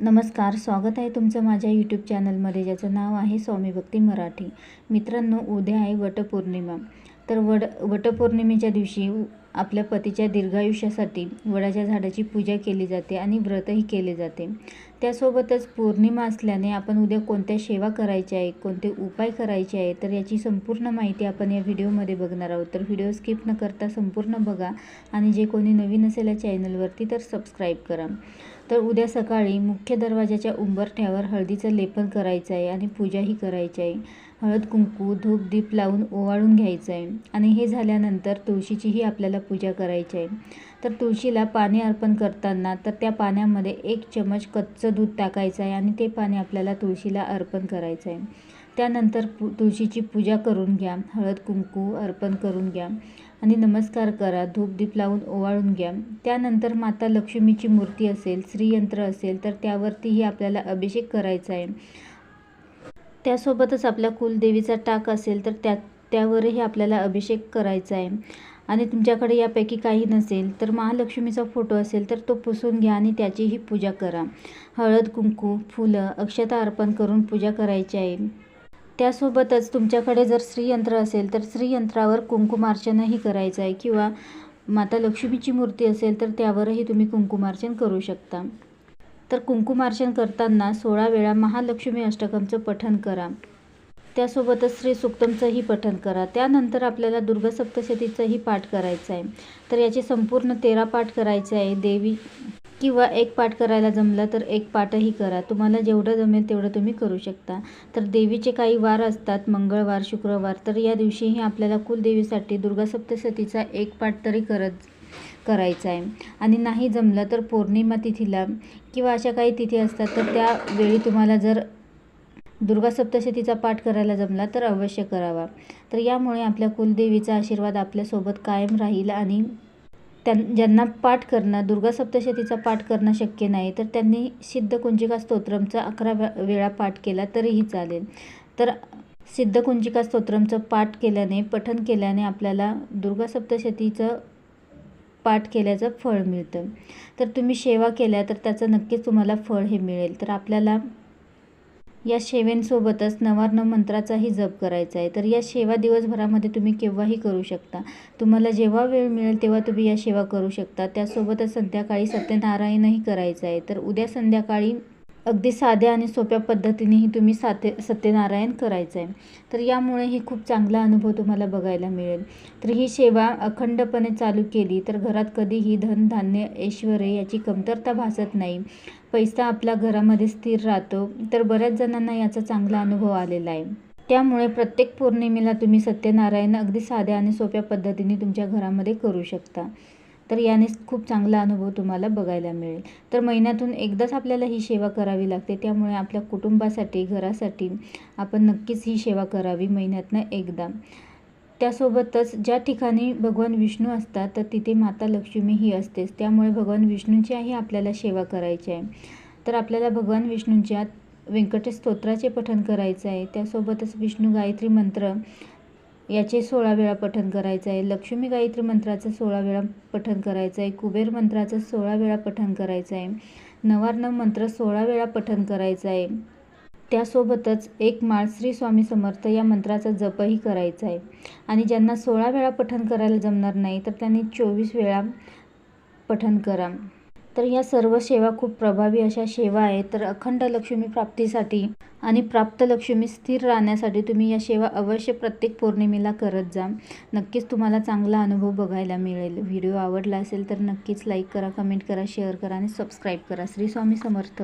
नमस्कार स्वागत आहे तुमचं माझ्या यूट्यूब चॅनलमध्ये ज्याचं नाव आहे स्वामी भक्ती मराठी. मित्रांनो उद्या आहे वटपौर्णिमा. तर वड वटपौर्णिमेच्या दिवशी आपल्या पतीच्या दीर्घायुष्यासाठी वडाच्या झाडाची पूजा केली जाते आणि व्रतही केले जाते. त्यासोबतच पौर्णिमा असल्याने आपण उद्या कोणत्या सेवा करायच्या आहे कोणते उपाय करायचे आहे तर याची संपूर्ण माहिती आपण या व्हिडिओमध्ये बघणार आहोत. तर व्हिडिओ स्किप न करता संपूर्ण बघा आणि जे कोणी नवीन असेल या चॅनलवरती तर सबस्क्राईब करा. तर उद्या सकाळी मुख्य दरवाजाच्या उंबरठ्यावर हळदीचं लेपन करायचं आहे आणि पूजाही करायची आहे. हळद कुंकू धूप दीप लावून ओवाळून घ्यायचं आहे. आणि हे झाल्यानंतर तुळशीचीही आपल्याला पूजा करायची आहे. तर तुळशीला पाणी अर्पण करताना तर त्या पाण्यामध्ये एक चमच कच्चं दूध टाकायचं आहे आणि ते पाणी आपल्याला तुळशीला अर्पण करायचं आहे. त्यानंतर पु तुळशीची पूजा करून घ्या. हळद कुंकू अर्पण करून घ्या. आणि नमस्कार करा. धूपदीप लावून ओवाळून घ्या. त्यानंतर माता लक्ष्मीची मूर्ती असेल श्रीयंत्र असेल तर त्यावरतीही आपल्याला अभिषेक करायचा आहे. त्यासोबतच आपल्या कुलदेवीचा टाक असेल तर त्या त्यावरही आपल्याला अभिषेक करायचा आहे. आणि तुमच्याकडे यापैकी काही नसेल तर महालक्ष्मीचा फोटो असेल तर तो पुसून घ्या आणि त्याचीही पूजा करा. हळद कुंकू फुलं अक्षता अर्पण करून पूजा करायची आहे. त्यासोबतच तुमच्याकडे जर श्रीयंत्र असेल तर श्रीयंत्रावर कुंकुमार्चनही करायचं आहे किंवा माता लक्ष्मीची मूर्ती असेल तर त्यावरही तुम्ही कुंकुमार्चन करू शकता. तर कुंकुमार्चन करताना सोळा वेळा महालक्ष्मी अष्टकमचं पठण करा. त्यासोबतच श्री सुक्तमचंही पठण करा. त्यानंतर आपल्याला दुर्गा सप्तशतीचंही पाठ करायचं आहे. तर याचे संपूर्ण तेरा पाठ करायचे आहे. देवी किंवा एक पाठ करायला जमलं तर एक पाठही करा. तुम्हाला जेवढं जमेल तेवढं तुम्ही करू शकता. तर देवीचे काही वार असतात मंगळवार शुक्रवार तर या दिवशीही आपल्याला कुलदेवीसाठी दुर्गा सप्तशतीचा एक पाठ तरी करत करायचा आहे. आणि नाही जमलं तर पौर्णिमा तिथीला किंवा अशा काही तिथी असतात तर त्यावेळी तुम्हाला जर दुर्गा सप्तशतीचा पाठ करायला जमला तर अवश्य करावा. तर यामुळे आपल्या कुलदेवीचा आशीर्वाद आपल्यासोबत कायम राहील आणि त्यां ज्यांना पाठ करणं दुर्गा सप्तशतीचा पाठ करणं शक्य नाही तर त्यांनी सिद्ध कुंजिका स्तोत्रमचा अकरा वेळा पाठ केला तरीही चालेल. तर सिद्ध कुंजिका स्तोत्रमचं पाठ केल्याने पठन केल्याने आपल्याला दुर्गा सप्तशतीचं पाठ केल्याचं फळ मिळतं. तर तुम्ही सेवा केल्या तर त्याचं नक्कीच तुम्हाला फळ हे मिळेल. तर आपल्याला या सेवेंसोबतच नवार्ण मंत्राचाही जप करायचा आहे. तर या सेवा दिवसभरामध्ये तुम्ही केव्हाही करू शकता. तुम्हाला जेव्हा वेळ मिळेल तेव्हा तुम्ही या सेवा करू शकता. त्यासोबतच संध्याकाळी सत्यनारायणही करायचं आहे. तर उद्या संध्याकाळी अगदी साध्या आणि सोप्या पद्धतीनेही तुम्ही साते सत्यनारायण करायचं आहे तर यामुळे हे खूप चांगला अनुभव तुम्हाला बघायला मिळेल. तर ही सेवा अखंडपणे चालू केली तर घरात कधीही धन धान्य ऐश्वर याची कमतरता भासत नाही. पैसा आपला घरामध्ये स्थिर राहतो तर बऱ्याच जणांना याचा चांगला अनुभव आलेला आहे. त्यामुळे प्रत्येक पौर्णिमेला तुम्ही सत्यनारायण अगदी साध्या आणि सोप्या पद्धतीने तुमच्या घरामध्ये करू शकता. तर याने खूप चांगला अनुभव तुम्हाला बघायला मिळेल. तर महिन्यातून एकदाच आपल्याला ही सेवा करावी लागते. त्यामुळे आपल्या कुटुंबासाठी घरासाठी आपण नक्कीच ही सेवा करावी महिन्यातनं एकदा. त्यासोबतच ज्या ठिकाणी भगवान विष्णू असतात तर तिथे माता लक्ष्मी ही असतेच. त्यामुळे भगवान विष्णूंचीही आपल्याला सेवा करायची आहे. तर आपल्याला भगवान विष्णूंच्या व्यंकटेश स्तोत्राचे पठण करायचं आहे. त्यासोबतच विष्णू गायत्री मंत्र याचे सोळा वेळा पठण करायचं आहे लक्ष्मी गायत्री मंत्राचं सोळा वेळा पठण करायचं आहे कुबेर मंत्राचं सोळा वेळा पठण करायचं आहे नवार्णव मंत्र सोळा वेळा पठण करायचं आहे त्यासोबतच एक माळ श्री स्वामी समर्थ या मंत्राचा जपही करायचा आहे आणि ज्यांना सोळा वेळा पठण करायला जमणार नाही तर त्यांनी चोवीस वेळा पठण करा. तर या सर्व सेवा खूप प्रभावी अशा सेवा आहेत. तर अखंड लक्ष्मी प्राप्तीसाठी आणि प्राप्त लक्ष्मी स्थिर राहण्यासाठी तुम्ही या सेवा अवश्य प्रत्येक पौर्णिमेला करत जा. नक्कीच तुम्हाला चांगला अनुभव बघायला मिळेल. व्हिडिओ आवडला असेल तर नक्कीच लाईक करा कमेंट करा शेअर करा आणि सबस्क्राईब करा. श्री स्वामी समर्थ.